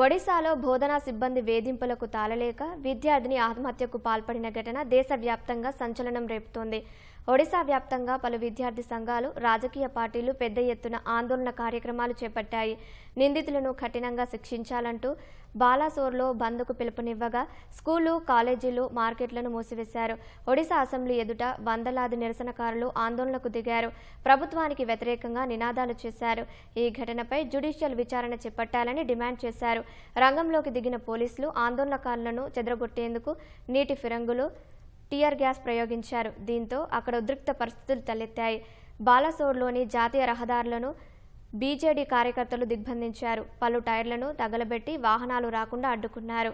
ఒడిశాలో బోధనా సిబ్బంది వేధింపులకు తాళలేక విద్యార్థిని ఆత్మహత్యకు పాల్పడిన ఘటన దేశవ్యాప్తంగా సంచలనం రేపుతోంది. ఒడిశా వ్యాప్తంగా పలు విద్యార్థి సంఘాలు రాజకీయ పార్టీలు పెద్ద ఎత్తున ఆందోళన కార్యక్రమాలు చేపట్టాయి. నిందితులను కఠినంగా శిక్షించాలంటూ బాలాసోర్లో బంద్కు పిలుపునివ్వగా స్కూలు కాలేజీలు మార్కెట్లను మూసివేశారు. ఒడిశా అసెంబ్లీ ఎదుట వందలాది నిరసనకారులు ఆందోళనకు దిగారు. ప్రభుత్వానికి వ్యతిరేకంగా నినాదాలు చేశారు. ఈ ఘటనపై జ్యుడిషియల్ విచారణ చేపట్టాలని డిమాండ్ చేశారు. రంగంలోకి దిగిన పోలీసులు ఆందోళనకారులను చెదరగొట్టేందుకు నీటి ఫిరంగులు టీఆర్ గ్యాస్ ప్రయోగించారు. దీంతో అక్కడ ఉద్రిక్త పరిస్థితులు తలెత్తాయి. బాలసోడ్లోని జాతీయ రహదారులను బీజేడీ కార్యకర్తలు దిగ్బంధించారు. పలు టైర్లను తగలబెట్టి వాహనాలు రాకుండా అడ్డుకున్నారు.